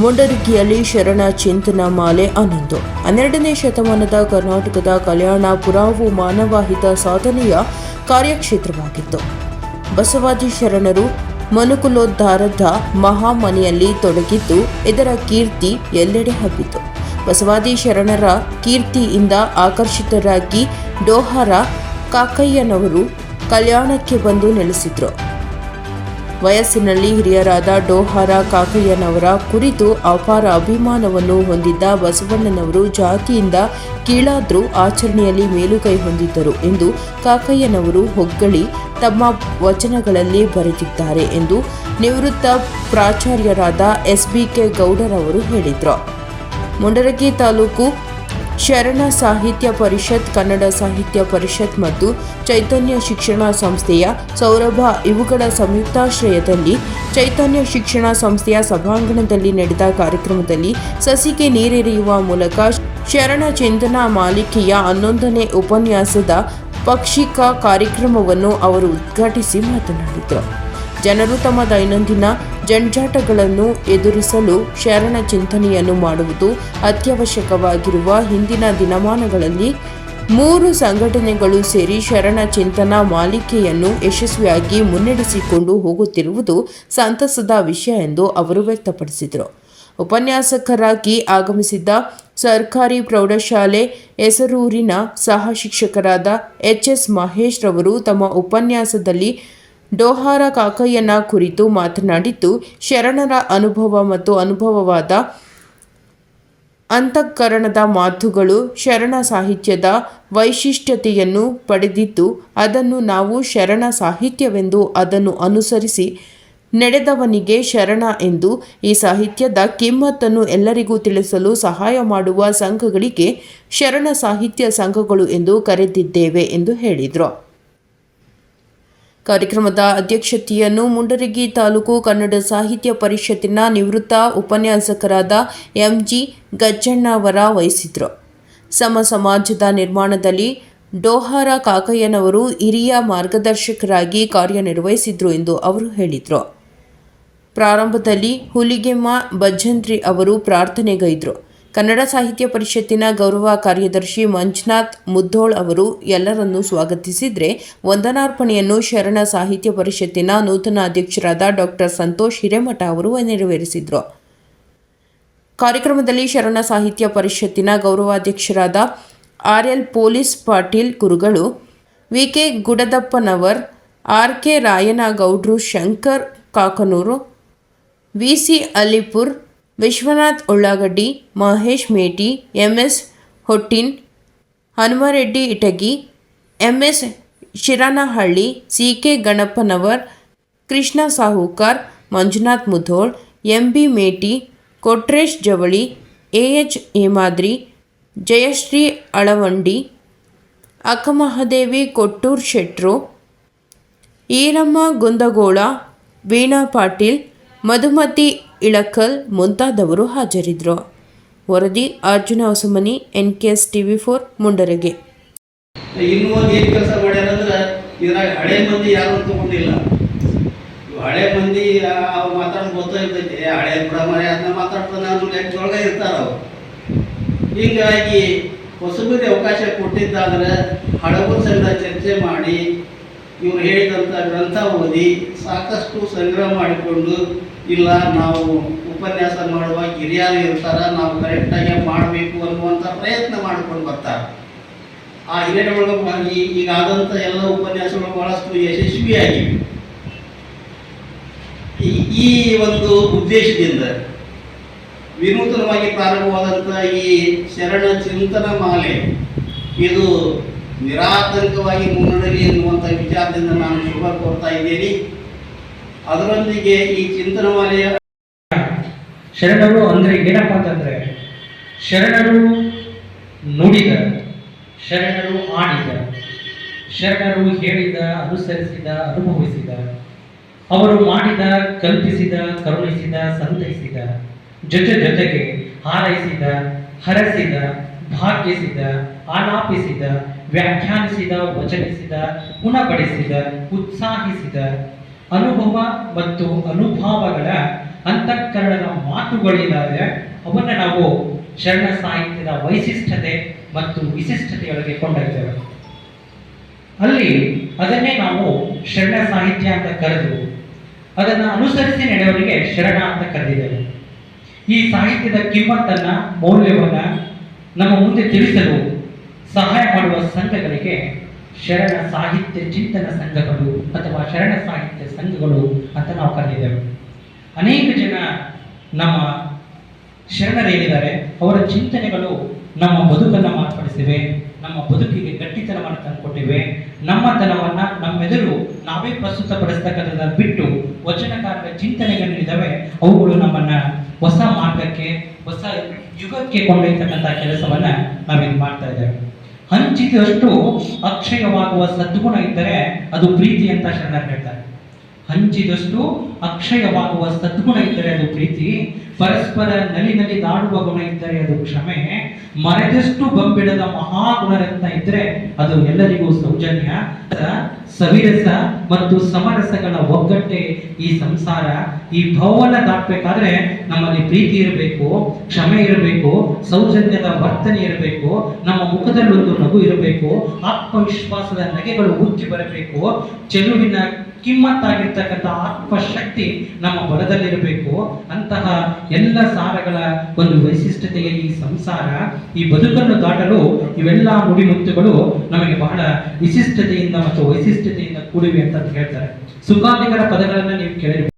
ಮುಂಡರಗಿಯಲ್ಲಿ ಶರಣ ಚಿಂತನ ಮಾಲೆ ಆನಂದು ಹನ್ನೆರಡನೇ ಶತಮಾನದ ಕರ್ನಾಟಕದ ಕಲ್ಯಾಣ ಪುರಾವು ಮಾನವಹಿತ ಸಾಧನೆಯ ಕಾರ್ಯಕ್ಷೇತ್ರವಾಗಿತ್ತು. ಬಸವಾದಿ ಶರಣರು ಮನುಕುಲೋದ್ಧಾರದ ಮಹಾಮನೆಯಲ್ಲಿ ತೊಡಗಿದ್ದು, ಇದರ ಕೀರ್ತಿ ಎಲ್ಲೆಡೆ ಹಬ್ಬಿತು. ಬಸವಾದಿ ಶರಣರ ಕೀರ್ತಿಯಿಂದ ಆಕರ್ಷಿತರಾಗಿ ಡೋಹರ ಕಾಕಯ್ಯನವರು ಕಲ್ಯಾಣಕ್ಕೆ ಬಂದು ನೆಲೆಸಿದ್ರು. ವಯಸ್ಸಿನಲ್ಲಿ ಹಿರಿಯರಾದ ಡೋಹಾರ ಕಾಕಯ್ಯನವರ ಕುರಿತು ಅಪಾರ ಅಭಿಮಾನವನ್ನು ಹೊಂದಿದ್ದ ಬಸವಣ್ಣನವರು ಜಾತಿಯಿಂದ ಕೀಳಾದ್ರೂ ಆಚರಣೆಯಲ್ಲಿ ಮೇಲುಗೈ ಹೊಂದಿದ್ದರು ಎಂದು ಕಾಕಯ್ಯನವರು ಹೊಗ್ಗಳಿ ತಮ್ಮ ವಚನಗಳಲ್ಲಿ ಬರೆದಿದ್ದಾರೆ ಎಂದು ನಿವೃತ್ತ ಪ್ರಾಚಾರ್ಯರಾದ ಎಸ್ ಬಿ ಕೆ ಗೌಡರವರು ಹೇಳಿದರು. ಮುಂಡರಗಿ ತಾಲೂಕು ಶರಣ ಸಾಹಿತ್ಯ ಪರಿಷತ್, ಕನ್ನಡ ಸಾಹಿತ್ಯ ಪರಿಷತ್ ಮತ್ತು ಚೈತನ್ಯ ಶಿಕ್ಷಣ ಸಂಸ್ಥೆಯ ಸೌರಭ ಇವುಗಳ ಸಂಯುಕ್ತಾಶ್ರಯದಲ್ಲಿ ಚೈತನ್ಯ ಶಿಕ್ಷಣ ಸಂಸ್ಥೆಯ ಸಭಾಂಗಣದಲ್ಲಿ ನಡೆದ ಕಾರ್ಯಕ್ರಮದಲ್ಲಿ ಸಸಿಗೆ ನೀರೆರೆಯುವ ಮೂಲಕ ಶರಣ ಚಿಂತನಾ ಮಾಲಿಕೆಯ ಹನ್ನೊಂದನೇ ಉಪನ್ಯಾಸದ ಪಕ್ಷಿಕ ಕಾರ್ಯಕ್ರಮವನ್ನು ಅವರು ಉದ್ಘಾಟಿಸಿ ಮಾತನಾಡಿದರು. ಜನರು ತಮ್ಮ ದೈನಂದಿನ ಜಂಜಾಟಗಳನ್ನು ಎದುರಿಸಲು ಶರಣ ಚಿಂತನೆಯನ್ನು ಮಾಡುವುದು ಅತ್ಯವಶ್ಯಕವಾಗಿರುವ ಹಿಂದಿನ ದಿನಮಾನಗಳಲ್ಲಿ ಮೂರು ಸಂಘಟನೆಗಳು ಸೇರಿ ಶರಣ ಚಿಂತನಾ ಮಾಲಿಕೆಯನ್ನು ಯಶಸ್ವಿಯಾಗಿ ಮುನ್ನಡೆಸಿಕೊಂಡು ಹೋಗುತ್ತಿರುವುದು ಸಂತಸದ ವಿಷಯ ಎಂದು ಅವರು ವ್ಯಕ್ತಪಡಿಸಿದರು. ಉಪನ್ಯಾಸಕರಾಗಿ ಆಗಮಿಸಿದ್ದ ಸರ್ಕಾರಿ ಪ್ರೌಢಶಾಲೆ ಹೆಸರೂರಿನ ಸಹ ಶಿಕ್ಷಕರಾದ ಎಚ್ ಎಸ್ ಮಹೇಶ್ ರವರು ತಮ್ಮ ಉಪನ್ಯಾಸದಲ್ಲಿ ಡೋಹಾರ ಕಾಕಯ್ಯನ ಕುರಿತು ಮಾತನಾಡಿದ್ದು, ಶರಣರ ಅನುಭವ ಮತ್ತು ಅನುಭವವಾದ ಅಂತಃಕರಣದ ಮಾತುಗಳು ಶರಣ ಸಾಹಿತ್ಯದ ವೈಶಿಷ್ಟ್ಯತೆಯನ್ನು ಪಡೆದಿದ್ದು, ಅದನ್ನು ನಾವು ಶರಣ ಸಾಹಿತ್ಯವೆಂದು ಅದನ್ನು ಅನುಸರಿಸಿ ನಡೆದವನಿಗೆ ಶರಣ ಎಂದು ಈ ಸಾಹಿತ್ಯದ ಕಿಮ್ಮತ್ತನ್ನು ಎಲ್ಲರಿಗೂ ತಿಳಿಸಲು ಸಹಾಯ ಮಾಡುವ ಸಂಘಗಳಿಗೆ ಶರಣ ಸಾಹಿತ್ಯ ಸಂಘಗಳು ಎಂದು ಕರೆದಿದ್ದೇವೆ ಎಂದು ಹೇಳಿದರು. ಕಾರ್ಯಕ್ರಮದ ಅಧ್ಯಕ್ಷತೆಯನ್ನು ಮುಂಡರಗಿ ತಾಲೂಕು ಕನ್ನಡ ಸಾಹಿತ್ಯ ಪರಿಷತ್ತಿನ ನಿವೃತ್ತ ಉಪನ್ಯಾಸಕರಾದ ಎಂಜಿ ಗಜ್ಜಣ್ಣವರ ವಹಿಸಿದ್ರು. ಸಮ ಸಮಾಜದ ನಿರ್ಮಾಣದಲ್ಲಿ ಡೋಹಾರ ಕಾಕಯ್ಯನವರು ಹಿರಿಯ ಮಾರ್ಗದರ್ಶಕರಾಗಿ ಕಾರ್ಯನಿರ್ವಹಿಸಿದರು ಎಂದು ಅವರು ಹೇಳಿದರು. ಪ್ರಾರಂಭದಲ್ಲಿ ಹುಲಿಗೆಮ್ಮ ಭಜಂತ್ರಿ ಅವರು ಪ್ರಾರ್ಥನೆಗೈದರು. ಕನ್ನಡ ಸಾಹಿತ್ಯ ಪರಿಷತ್ತಿನ ಗೌರವ ಕಾರ್ಯದರ್ಶಿ ಮಂಜುನಾಥ್ ಮುದ್ದೋಳ್ ಅವರು ಎಲ್ಲರನ್ನೂ ಸ್ವಾಗತಿಸಿದರೆ ವಂದನಾರ್ಪಣೆಯನ್ನು ಶರಣ ಸಾಹಿತ್ಯ ಪರಿಷತ್ತಿನ ನೂತನ ಅಧ್ಯಕ್ಷರಾದ ಡಾಕ್ಟರ್ ಸಂತೋಷ್ ಹಿರೇಮಠ ಅವರು ನೆರವೇರಿಸಿದರು. ಕಾರ್ಯಕ್ರಮದಲ್ಲಿ ಶರಣ ಸಾಹಿತ್ಯ ಪರಿಷತ್ತಿನ ಗೌರವಾಧ್ಯಕ್ಷರಾದ ಆರ್ ಎಲ್ ಪೊಲೀಸ್ ಪಾಟೀಲ್ ಗುರುಗಳು V K Gudadappanavar, R K ರಾಯನಗೌಡ್ರು Shankar Kakanur V C Alipur Vishwanath Ullagaddi, Mahesh Meti, M S Hottin, Hanumareddy Itagi, M S Shiranahalli C K Ganapanavar, Krishna Sahukar, Manjunath Mudhol, M B Meti, Kotresh Javali A H Hemadri, Jayashree Alavandi, Akkamahadevi Kottur ಶೆಟ್ರು, ಈರಮ್ಮ ಗುಂದಗೋಳ, ವೀಣಾ ಪಾಟೀಲ್, ಮಧುಮತಿ ಇಳಕಲ್ ಮುಂತಾದವರು ಹಾಜರಿದ್ದರು ವರದಿ Arjuna Hosamani N K S TV four, Mundargi. ಇನ್ನೂ ಒಂದು ಏನು ಕೆಲಸ ಮಾಡ್ಯಾರಂದ್ರೆ ಇದ್ರಾಗ ಹಳೆ ಮಂದಿ ಯಾರು ತಗೊಂಡಿಲ್ಲ ಹಳೆ ಮಂದಿ ಮಾತಾಡೋದು ಗೊತ್ತಾಗ್ತೈತಿ. ಹಳೆ ಮರೆ ಅದನ್ನ ಮಾತಾಡ್ತಾನೆ ಅನ್ನೋ ಲೆಕ್ಕದೊಳಗೆ ಇರ್ತಾರ ಅವ್ರು. ಹೀಗಾಗಿ ಹೊಸಬರಿಗೆ ಅವಕಾಶ ಕೊಟ್ಟಿದ್ದಾದ್ರೆ ಹಡಗು ಸಂಘ ಚರ್ಚೆ ಮಾಡಿ, ಇವ್ರು ಹೇಳಿದಂಥ ಗ್ರಂಥ ಓದಿ ಸಾಕಷ್ಟು ಸಂಗ್ರಹ ಮಾಡಿಕೊಂಡು ಇಲ್ಲ, ನಾವು ಉಪನ್ಯಾಸ ಮಾಡುವಾಗ ಹಿರಿಯರು ಇರ್ತಾರ, ನಾವು ಕರೆಕ್ಟಾಗಿ ಮಾಡಬೇಕು ಅನ್ನುವಂಥ ಪ್ರಯತ್ನ ಮಾಡ್ಕೊಂಡು ಬರ್ತಾರೆ. ಆ ಹಿರಿಯರೊಳಗೆ ಈಗ ಆದಂಥ ಎಲ್ಲ ಉಪನ್ಯಾಸಗಳು ಬಹಳಷ್ಟು ಯಶಸ್ವಿಯಾಗಿವೆ. ಈ- ಈ ಒಂದು ಉದ್ದೇಶದಿಂದ ವಿನೂತನವಾಗಿ ಪ್ರಾರಂಭವಾದಂಥ ಈ ಶರಣ ಚಿಂತನ ಮಾಲೆ, ಇದು ನಿರಾತಂಕವಾಗಿ ಮುನ್ನಡಲಿ ಎನ್ನುವಂಥ ವಿಚಾರದಿಂದ ನಾನು ಶುಭ ಕೋರ್ತಾ ಇದ್ದೇನೆ. ಅದರೊಂದಿಗೆ ಈ ಚಿಂತನ ಮಾಲೆಯ ಶರಣರು ಅಂದ್ರೆ ಏನಪ್ಪ ಅಂತಂದ್ರೆ ಶರಣರು ನುಡಿದ ಶರಣರು ಆಡಿದ ಶರಣರು ಹೇಳಿದ, ಅನುಸರಿಸಿದ, ಅನುಭವಿಸಿದ, ಅವರು ಮಾಡಿದ, ಕಲ್ಪಿಸಿದ, ಕರುಣಿಸಿದ, ಸಂತೈಸಿದ, ಜೊತೆ ಜೊತೆಗೆ ಹಾರೈಸಿದ, ಹರಸಿದ, ಭಾಗ್ಯಿಸಿದ, ಆಲಾಪಿಸಿದ, ವ್ಯಾಖ್ಯಾನಿಸಿದ, ವಚನಿಸಿದ, ಗುಣಪಡಿಸಿದ, ಉತ್ಸಾಹಿಸಿದ ಅನುಭವ ಮತ್ತು ಅನುಭವಗಳ ಅಂತಃಕರಣದ ಮಾತು ಮಾತುಗಳಿದ್ದಾವೆ ಅವನ್ನ ನಾವು ಶರಣ ಸಾಹಿತ್ಯದ ವೈಶಿಷ್ಟ್ಯತೆ ಮತ್ತು ವಿಶಿಷ್ಟತೆಯೊಳಗೆ ಕೊಂಡೊಯ್ತೇವೆ. ಅಲ್ಲಿ ಅದನ್ನೇ ನಾವು ಶರಣ ಸಾಹಿತ್ಯ ಅಂತ ಕರೆದು ಅದನ್ನು ಅನುಸರಿಸಿ ನಡೆಯವರಿಗೆ ಶರಣ ಅಂತ ಕರೆದಿದ್ದೇವೆ. ಈ ಸಾಹಿತ್ಯದ ಕಿಮ್ಮತ್ತನ್ನ, ಮೌಲ್ಯವನ್ನ ನಮ್ಮ ಮುಂದೆ ತಿಳಿಸಲು ಸಹಾಯ ಮಾಡುವ ಸಂಘಗಳಿಗೆ ಶರಣ ಸಾಹಿತ್ಯ ಚಿಂತನ ಸಂಘಗಳು ಅಥವಾ ಶರಣ ಸಾಹಿತ್ಯ ಸಂಘಗಳು ಅಂತ ನಾವು ಕರೆದಿದ್ದೇವೆ. ಅನೇಕ ಜನ ನಮ್ಮ ಶರಣರೇನಿದ್ದಾರೆ, ಅವರ ಚಿಂತನೆಗಳು ನಮ್ಮ ಬದುಕನ್ನು ಮಾರ್ಪಡಿಸಿವೆ, ನಮ್ಮ ಬದುಕಿಗೆ ಗಟ್ಟಿತನವನ್ನು ತಂದುಕೊಟ್ಟಿವೆ. ನಮ್ಮತನವನ್ನು ನಮ್ಮೆದುರು ನಾವೇ ಪ್ರಸ್ತುತಪಡಿಸ್ತಕ್ಕಂಥದ್ದನ್ನು ಬಿಟ್ಟು ವಚನಕಾರರ ಚಿಂತನೆಗಳಿದ್ದಾವೆ ಅವುಗಳು ನಮ್ಮನ್ನ ಹೊಸ ಮಾರ್ಗಕ್ಕೆ, ಹೊಸ ಯುಗಕ್ಕೆ ಕೊಂಡೊಯ್ತಕ್ಕಂಥ ಕೆಲಸವನ್ನ ನಾವಿಲ್ಲಿ ಮಾಡ್ತಾ ಇದ್ದೇವೆ. ಹಂಚಿದಷ್ಟು ಅಕ್ಷಯವಾಗುವ ಸದ್ಗುಣ ಇದ್ದರೆ ಅದು ಪ್ರೀತಿ ಅಂತ ಶರಣರು ಹೇಳ್ತಾರೆ. ಹಂಚಿದಷ್ಟು ಅಕ್ಷಯವಾಗುವ ಸದ್ಗುಣ ಇದ್ದರೆ ಅದು ಪ್ರೀತಿ. ಪರಸ್ಪರ ನಲಿ ನಲಿ ದಾಡುವ ಗುಣ ಇದ್ದರೆ ಅದು ಕ್ಷಮೆ. ಮರೆದಷ್ಟು ಬಂಬಿಡದ ಮಹಾಗುಣರತ್ನ ಇದ್ರೆ ಅದು ಎಲ್ಲರಿಗೂ ಸೌಜನ್ಯ. ಸವಿರಸ ಮತ್ತು ಸಮರಸಗಳ ಒಗ್ಗಟ್ಟೆ ಈ ಸಂಸಾರ. ಈ ಭವನ ದಾಟಬೇಕಾದ್ರೆ ನಮ್ಮಲ್ಲಿ ಪ್ರೀತಿ ಇರಬೇಕು, ಕ್ಷಮೆ ಇರಬೇಕು, ಸೌಜನ್ಯದ ವರ್ತನೆ ಇರಬೇಕು, ನಮ್ಮ ಮುಖದಲ್ಲಿ ಒಂದು ನಗು ಇರಬೇಕು, ಆತ್ಮವಿಶ್ವಾಸದ ನಗೆಗಳು ಉಕ್ಕಿ ಬರಬೇಕು, ಚೆಲುವಿನ ಕಿಮ್ಮತ್ತಾಗಿರ್ತಕ್ಕಂಥ ಆತ್ಮಶಕ್ತಿ ನಮ್ಮ ಬಲದಲ್ಲಿರಬೇಕು. ಅಂತಹ ಎಲ್ಲ ಸಾರಗಳ ಒಂದು ವೈಶಿಷ್ಟ್ಯತೆಯ ಈ ಸಂಸಾರ, ಈ ಬದುಕನ್ನು ದಾಟಲು ಇವೆಲ್ಲ ಮುಡಿಮುತ್ತುಗಳು ನಮಗೆ ಬಹಳ ವಿಶಿಷ್ಟತೆಯಿಂದ ಮತ್ತು ವೈಶಿಷ್ಟ್ಯತೆಯಿಂದ ಕೂಡಿವೆ ಅಂತ ಹೇಳ್ತಾರೆ. ಸುಖಾಧಿಕರ ಪದಗಳನ್ನು ನೀವು ಕೇಳಿರ್ಬೇಕು.